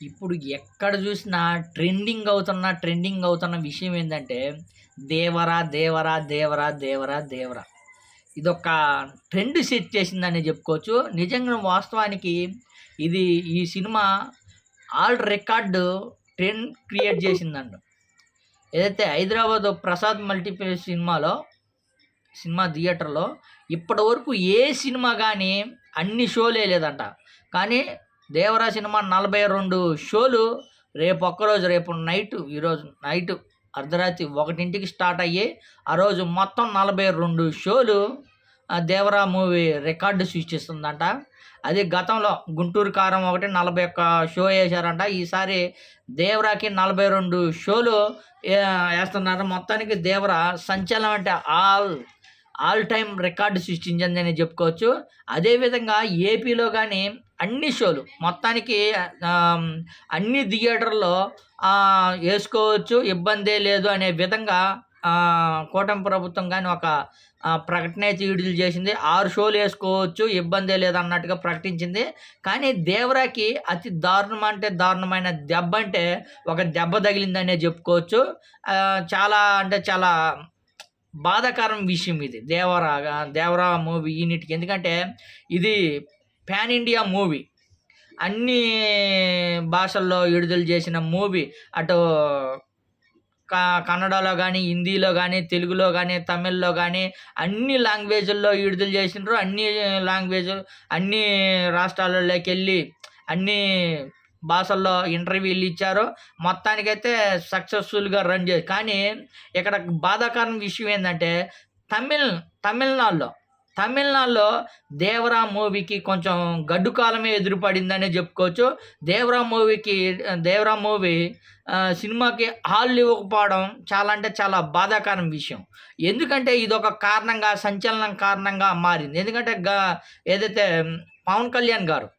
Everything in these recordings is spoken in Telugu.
ఇప్పుడు ఎక్కడ చూసినా ట్రెండింగ్ అవుతున్న ట్రెండింగ్ అవుతున్న విషయం ఏంటంటే దేవరా దేవరా దేవరా దేవరా దేవరా. ఇదొక ట్రెండ్ సెట్ చేసిందని చెప్పుకోవచ్చు. నిజంగా వాస్తవానికి ఇది ఈ cinema all record trend create చేసిందంట. ఏదైతే హైదరాబాద్ ప్రసాద్ మల్టీప్లెక్స్ సినిమాలో సినిమా థియేటర్లో ఇప్పటి వరకు ఏ సినిమా కానీ అన్ని షోలు వేయలేదంట కానీ దేవరా సినిమా నలభై రెండు షోలు రేపు ఒక్కరోజు రేపు నైట్ ఈరోజు నైట్ అర్ధరాత్రి ఒకటింటికి స్టార్ట్ అయ్యి ఆ రోజు మొత్తం నలభై రెండు షోలు దేవరా మూవీ రికార్డు సృష్టిస్తుందంట అది గతంలో గుంటూరు కారం ఒకటి నలభై ఒక్క షో వేశారంట. ఈసారి దేవరాకి నలభై రెండు షోలు వేస్తున్నారు మొత్తానికి దేవరా సంచలనం అంటే ఆల్ ఆల్ టైమ్ రికార్డు సృష్టించిందని చెప్పుకోవచ్చు. అదేవిధంగా ఏపీలో కానీ అన్ని షోలు మొత్తానికి అన్ని థియేటర్లో వేసుకోవచ్చు. ఇబ్బందే లేదు అనే విధంగా కూటమి ప్రభుత్వం కానీ ఒక ప్రకటన అయితే విడుదల చేసింది. ఆరు షోలు వేసుకోవచ్చు ఇబ్బందే లేదు అన్నట్టుగా ప్రకటించింది. కానీ దేవరాకి అతి దారుణం అంటే దారుణమైన దెబ్బ అంటే ఒక దెబ్బ తగిలిందనే చెప్పుకోవచ్చు. చాలా అంటే చాలా బాధాకరం విషయం ఇది. దేవరా దేవరా మూవీ యూనిట్కి ఎందుకంటే ఇది ప్యాన్ ఇండియా మూవీ. అన్ని భాషల్లో విడుదల చేసిన మూవీ. అటు క కన్నడలో కానీ హిందీలో కానీ తెలుగులో కానీ తమిళ్ళో కానీ అన్ని లాంగ్వేజ్ల్లో విడుదల చేసినారు అన్ని లాంగ్వేజ్ అన్ని రాష్ట్రాలలోకి వెళ్ళి అన్ని భాషల్లో ఇంటర్వ్యూలు ఇచ్చారు. మొత్తానికైతే సక్సెస్ఫుల్గా రన్ చేసి కానీ ఇక్కడ బాధాకరం విషయం ఏంటంటే తమిళ్ తమిళనాడులో తమిళనాడులో దేవరా మూవీకి కొంచెం గడ్డు కాలమే ఎదురుపడిందనే చెప్పుకోవచ్చు. దేవరా మూవీకి దేవరా మూవీ సినిమాకి హాల్ ఇవ్వకపోవడం చాలా అంటే చాలా బాధాకరం విషయం. ఎందుకంటే ఇది ఒక కారణంగా సంచలనం కారణంగా మారింది. ఎందుకంటే గా- ఏదైతే పవన్ కళ్యాణ్ గారు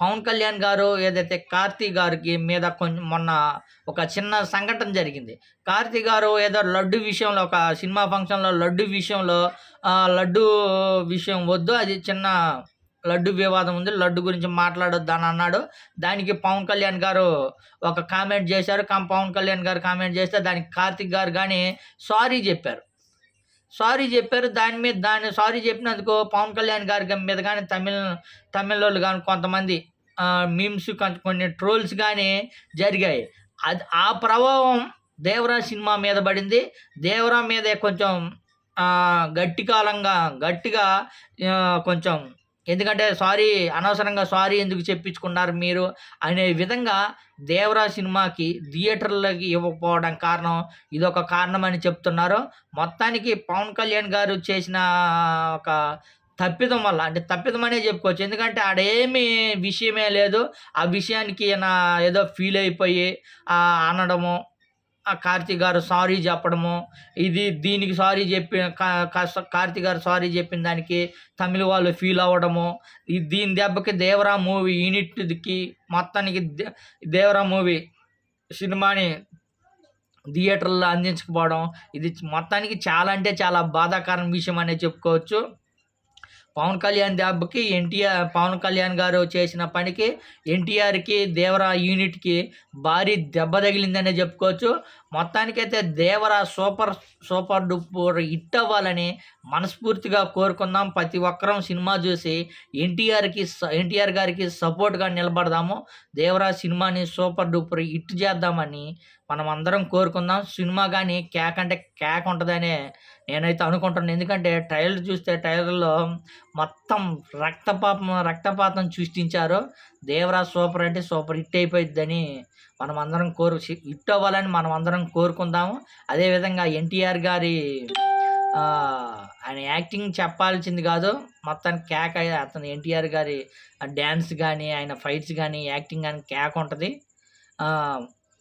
పవన్ కళ్యాణ్ గారు ఏదైతే కార్తీ గారికి మీద కొంచెం మొన్న ఒక చిన్న సంఘటన జరిగింది. కార్తీ గారు ఏదో లడ్డు విషయంలో ఒక సినిమా ఫంక్షన్లో లడ్డు విషయంలో లడ్డు విషయం వద్దు అది చిన్న లడ్డు వివాదం ఉంది లడ్డు గురించి మాట్లాడొద్దు అని అన్నాడు. దానికి పవన్ కళ్యాణ్ గారు ఒక కామెంట్ చేశారు. కా పవన్ కళ్యాణ్ గారు కామెంట్ చేస్తే దానికి కార్తిక్ గారు కానీ సారీ చెప్పారు. సారీ చెప్పారు. దాని మీద దాన్ని సారీ చెప్పినందుకు పవన్ కళ్యాణ్ గారి మీద కానీ తమిళ తమిళోళ్ళు కానీ కొంతమంది మీమ్స్ కొన్ని ట్రోల్స్ కానీ జరిగాయి. అది ఆ ప్రభావం దేవరా సినిమా మీద పడింది. దేవరా మీద కొంచెం గట్టి కాలంగా గట్టిగా కొంచెం ఎందుకంటే సారీ అనవసరంగా సారీ ఎందుకు చెప్పించుకున్నారు మీరు అనే విధంగా దేవరా సినిమాకి థియేటర్లకి ఇవ్వకపోవడం కారణం ఇదొక కారణం అని చెప్తున్నారు. మొత్తానికి పవన్ కళ్యాణ్ గారు చేసిన ఒక తప్పిదం వల్ల అంటే తప్పిదం అనే చెప్పుకోవచ్చు. ఎందుకంటే ఆడేమి విషయమే లేదు. ఆ విషయానికి ఏదో ఫీల్ అయిపోయి అనడము కార్తీక్ గారు సారీ చెప్పడము ఇది దీనికి సారీ చెప్పి కార్తీక్ గారు సారీ చెప్పిన దానికి తమిళ వాళ్ళు ఫీల్ అవ్వడము. దీని దెబ్బకి దేవరా మూవీ యూనిట్కి మొత్తానికి దేవరా మూవీ సినిమాని థియేటర్లో అందించకపోవడం ఇది మొత్తానికి చాలా అంటే చాలా బాధాకరం విషయం అనే చెప్పుకోవచ్చు. పవన్ కళ్యాణ్ దెబ్బకి ఎన్టీఆర్ పవన్ కళ్యాణ్ గారు చేసిన పనికి ఎన్టీఆర్కి దేవరా యూనిట్కి భారీ దెబ్బ తగిలిందనే చెప్పుకోవచ్చు. మొత్తానికైతే Devara super super duper hit అవ్వాలని మనస్ఫూర్తిగా కోరుకుందాం. ప్రతి ఒక్కరం సినిమా చూసి ఎన్టీఆర్కి ఎన్టీఆర్ గారికి సపోర్ట్గా నిలబడదాము. దేవరా సినిమాని సూపర్ డూపర్ హిట్ చేద్దామని మనం అందరం కోరుకుందాం. సినిమా కానీ కేక్ అంటే కేక్ ఉంటుందనే నేనైతే అనుకుంటున్నాను ఎందుకంటే ట్రైలర్ చూస్తే ట్రైలర్లో మొత్తం రక్తపాపం రక్తపాతం సృష్టించారు. దేవరాజ్ సూపర్ అంటే సూపర్ హిట్ అయిపోయిద్దని మనం అందరం కోరు హిట్ అవ్వాలని మనం అందరం కోరుకుందాము అదేవిధంగా ఎన్టీఆర్ గారి ఆయన యాక్టింగ్ చెప్పాల్సింది కాదు మొత్తానికి కేక్ అతను ఎన్టీఆర్ గారి డ్యాన్స్ కానీ ఆయన ఫైట్స్ కానీ యాక్టింగ్ కానీ కేక్ ఉంటుంది.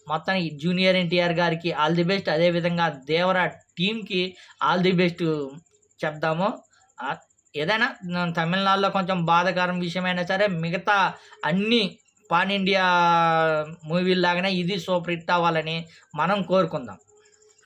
మొత్తానికి జూనియర్ ఎన్టీఆర్ గారికి ఆల్ ది బెస్ట్. అదేవిధంగా దేవరా టీంకి ఆల్ ది బెస్ట్ చెప్దాము. ఏదైనా తమిళనాడులో కొంచెం బాధకరం విషయమైనా సరే మిగతా అన్ని పాన్ ఇండియా మూవీలాగానే ఇది సూపర్ హిట్ అవ్వాలని మనం కోరుకుందాం.